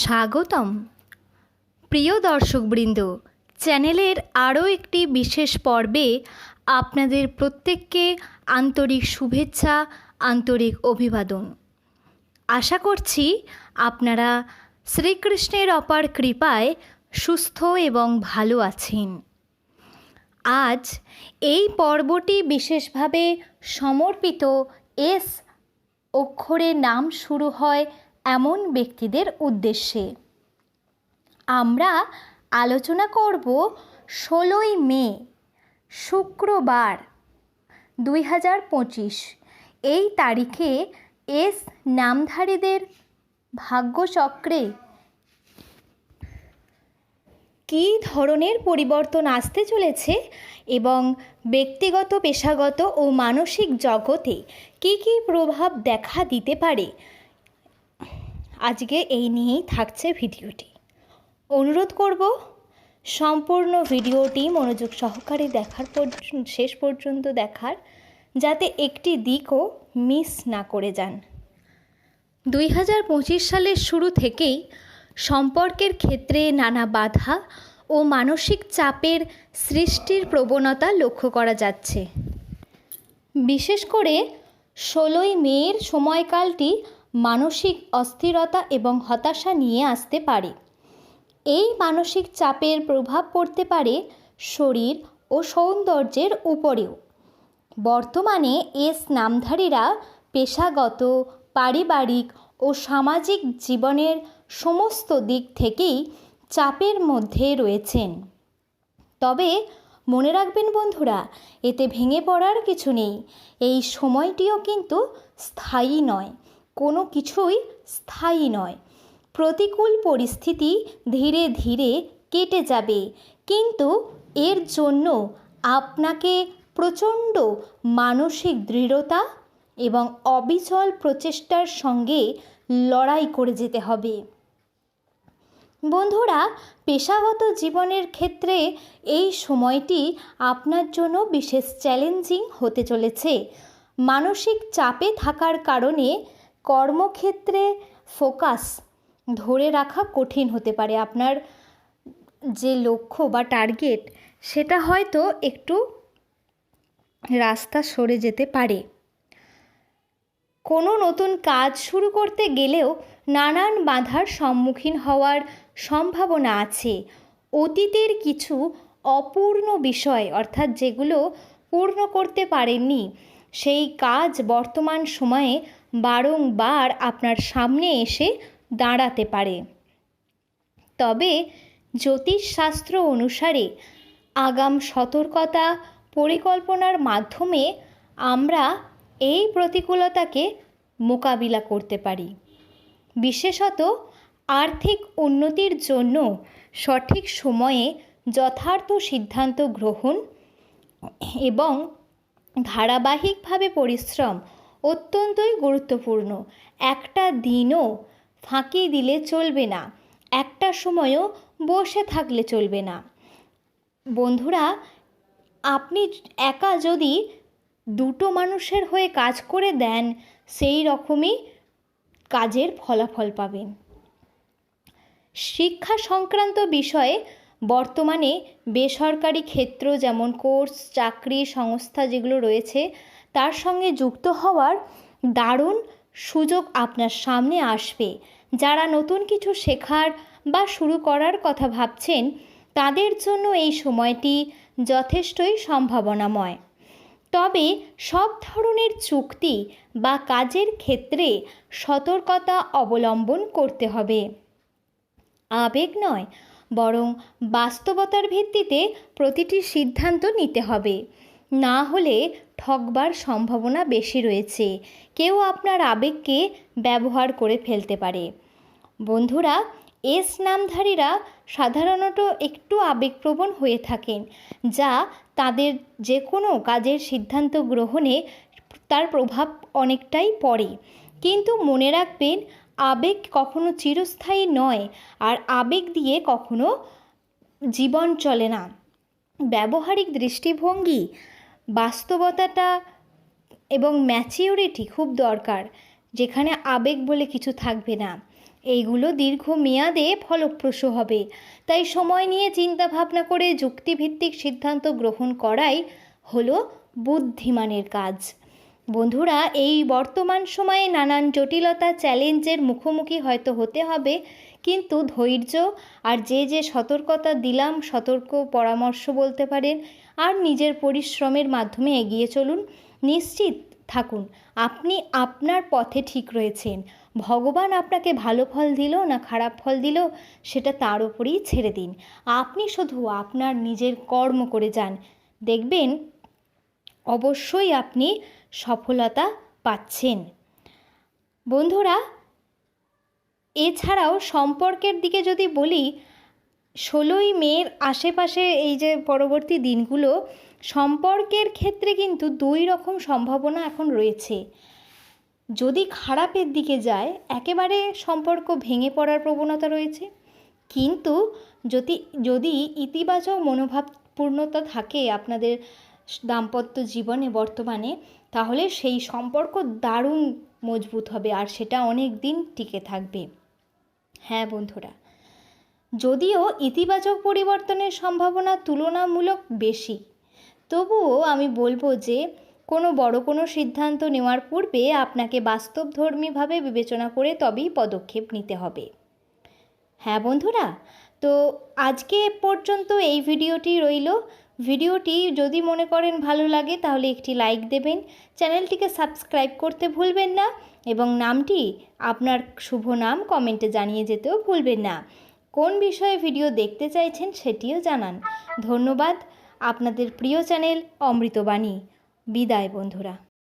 স্বাগতম। প্রিয় দর্শকবৃন্দ, চ্যানেলের আরও একটি বিশেষ পর্বে আপনাদের প্রত্যেককে আন্তরিক শুভেচ্ছা, আন্তরিক অভিবাদন। আশা করছি আপনারা শ্রীকৃষ্ণের অপার কৃপায় সুস্থ এবং ভালো আছেন। আজ এই পর্বটি বিশেষভাবে সমর্পিত এস অক্ষরে নাম শুরু হয় এমন ব্যক্তিদের উদ্দেশ্যে। আমরা আলোচনা করব ষোলোই মে, শুক্রবার, দুই হাজার পঁচিশ। এই তারিখে এস নামধারীদের ভাগ্যচক্রে কী ধরনের পরিবর্তন আসতে চলেছে এবং ব্যক্তিগত, পেশাগত ও মানসিক জগতে কী কী প্রভাব দেখা দিতে পারে আজকে এই নিয়েই থাকছে ভিডিওটি। অনুরোধ করব, সম্পূর্ণ ভিডিওটি মনোযোগ সহকারে দেখার শেষ পর্যন্ত দেখার, যাতে একটি দিকও মিস না করে যান। দুই হাজার পঁচিশ সালের শুরু থেকেই সম্পর্কের ক্ষেত্রে নানা বাধা ও মানসিক চাপের সৃষ্টির প্রবণতা লক্ষ্য করা যাচ্ছে। বিশেষ করে ষোলোই মের সময়কালটি মানসিক অস্থিরতা এবং হতাশা নিয়ে আসতে পারে। এই মানসিক চাপের প্রভাব পড়তে পারে শরীর ও সৌন্দর্যের উপরেও। বর্তমানে এস নামধারীরা পেশাগত, পারিবারিক ও সামাজিক জীবনের সমস্ত দিক থেকেই চাপের মধ্যে রয়েছেন। তবে মনে রাখবেন বন্ধুরা, এতে ভেঙে পড়ার কিছু নেই। এই সময়টিও কিন্তু স্থায়ী নয়। কোনো কিছুই স্থায়ী নয়। প্রতিকূল পরিস্থিতি ধীরে ধীরে কেটে যাবে। কিন্তু এর জন্য আপনাকে প্রচণ্ড মানসিক দৃঢ়তা এবং অবিচল প্রচেষ্টার সঙ্গে লড়াই করে যেতে হবে। বন্ধুরা, পেশাগত জীবনের ক্ষেত্রে এই সময়টি আপনার জন্য বিশেষ চ্যালেঞ্জিং হতে চলেছে। মানসিক চাপে থাকার কারণে কর্মক্ষেত্রে ফোকাস ধরে রাখা কঠিন হতে পারে। আপনার যে লক্ষ্য বা টার্গেট, সেটা হয়তো একটু রাস্তা সরে যেতে পারে। কোনো নতুন কাজ শুরু করতে গেলেও নানান বাধার সম্মুখীন হওয়ার সম্ভাবনা আছে। অতীতের কিছু অপূর্ণ বিষয়, অর্থাৎ যেগুলো পূর্ণ করতে পারেননি, সেই কাজ বর্তমান সময়ে বারংবার আপনার সামনে এসে দাঁড়াতে পারে। তবে জ্যোতিষশাস্ত্র অনুসারে আগাম সতর্কতা পরিকল্পনার মাধ্যমে আমরা এই প্রতিকূলতাকে মোকাবিলা করতে পারি। বিশেষত আর্থিক উন্নতির জন্য সঠিক সময়ে যথার্থ সিদ্ধান্ত গ্রহণ এবং ধারাবাহিকভাবে পরিশ্রম অত্যন্তই গুরুত্বপূর্ণ। একটা দিনও ফাঁকি দিলে চলবে না। একটা সময়ও বসে থাকলে চলবে না। বন্ধুরা, আপনি একা যদি দুটো মানুষের হয়ে কাজ করে দেন, সেই রকমই কাজের ফলাফল পাবেন। শিক্ষা সংক্রান্ত বিষয়ে বর্তমানে বেসরকারি ক্ষেত্র যেমন কোর্স, চাকরি, সংস্থা যেগুলো রয়েছে তার সঙ্গে যুক্ত হওয়ার দারুণ সুযোগ আপনার সামনে আসবে। যারা নতুন কিছু শেখার বা শুরু করার কথা ভাবছেন, তাদের জন্য এই সময়টি যথেষ্টই সম্ভাবনাময়। তবে সব ধরনের চুক্তি বা কাজের ক্ষেত্রে সতর্কতা অবলম্বন করতে হবে। আবেগ নয়, বরং বাস্তবতার ভিত্তিতে প্রতিটি সিদ্ধান্ত নিতে হবে। না হলে ঠকবার সম্ভাবনা বেশি রয়েছে। কেউ আপনার আবেগকে ব্যবহার করে ফেলতে পারে। বন্ধুরা, এস নামধারীরা সাধারণত একটু আবেগপ্রবণ হয়ে থাকেন, যা তাদের যে কোনো কাজের সিদ্ধান্ত গ্রহণে তার প্রভাব অনেকটাই পড়ে। কিন্তু মনে রাখবেন, আবেগ কখনো চিরস্থায়ী নয় আর আবেগ দিয়ে কখনো জীবন চলে না। ব্যবহারিক দৃষ্টিভঙ্গি বাস্তবতাটা এবং ম্যাচিউরিটি খুব দরকার, যেখানে আবেগ বলে কিছু থাকবে না। এইগুলো দীর্ঘ মেয়াদে ফলপ্রসূ হবে। তাই সময় নিয়ে চিন্তা ভাবনা করে যুক্তিভিত্তিক সিদ্ধান্ত গ্রহণ করাই হলো বুদ্ধিমানের কাজ। বন্ধুরা, এই বর্তমান সময়ে নানান জটিলতা, চ্যালেঞ্জের মুখোমুখি হয়তো হতে হবে, কিন্তু ধৈর্য আর যে যে সতর্কতা দিলাম, সতর্ক পরামর্শ বলতে পারেন আর নিজের পরিশ্রমের মাধ্যমে এগিয়ে চলুন। নিশ্চিত থাকুন, আপনি আপনার পথে ঠিক রয়েছেন। ভগবান আপনাকে ভালো ফল দিল না খারাপ ফল দিল, সেটা তার উপরেই ছেড়ে দিন। আপনি শুধু আপনার নিজের কর্ম করে যান। দেখবেন অবশ্যই আপনি সফলতা পাচ্ছেন। বন্ধুরা, এছাড়াও সম্পর্কের দিকে যদি বলি ষোলোই মের আশেপাশে এই যে পরবর্তী দিনগুলো, সম্পর্কের ক্ষেত্রে কিন্তু দুই রকম সম্ভাবনা এখন রয়েছে। যদি খারাপের দিকে যায়, একেবারে সম্পর্ক ভেঙে পড়ার প্রবণতা রয়েছে। কিন্তু যদি যদি ইতিবাচক মনোভাবপূর্ণতা থাকে আপনাদের দাম্পত্য জীবনে বর্তমানে, তাহলে সেই সম্পর্ক দারুণ মজবুত হবে আর সেটা অনেক দিন টিকে থাকবে। হ্যাঁ বন্ধুরা যদিও ইতিবাচক পরিবর্তনের সম্ভাবনা তুলনামূলক বেশি। তবুও আমি বলব যে, কোনো বড় কোনো সিদ্ধান্ত নেওয়ার পূর্বে আপনাকে বাস্তবধর্মীভাবে বিবেচনা করে তবেই পদক্ষেপ নিতে হবে। হ্যাঁ বন্ধুরা, তো আজকে পর্যন্ত এই ভিডিওটি রইল। ভিডিওটি যদি মনে করেন ভালো লাগে, তাহলে একটি লাইক দেবেন। চ্যানেলটিকে সাবস্ক্রাইব করতে ভুলবেন না এবং নামটি আপনার শুভ নাম কমেন্টে জানিয়ে যেতেও ভুলবেন না। কোন বিষয়ে ভিডিও দেখতে চাইছেন সেটিও জানান। ধন্যবাদ। আপনাদের প্রিয় চ্যানেল অমৃতবাণী। বিদায় বন্ধুরা।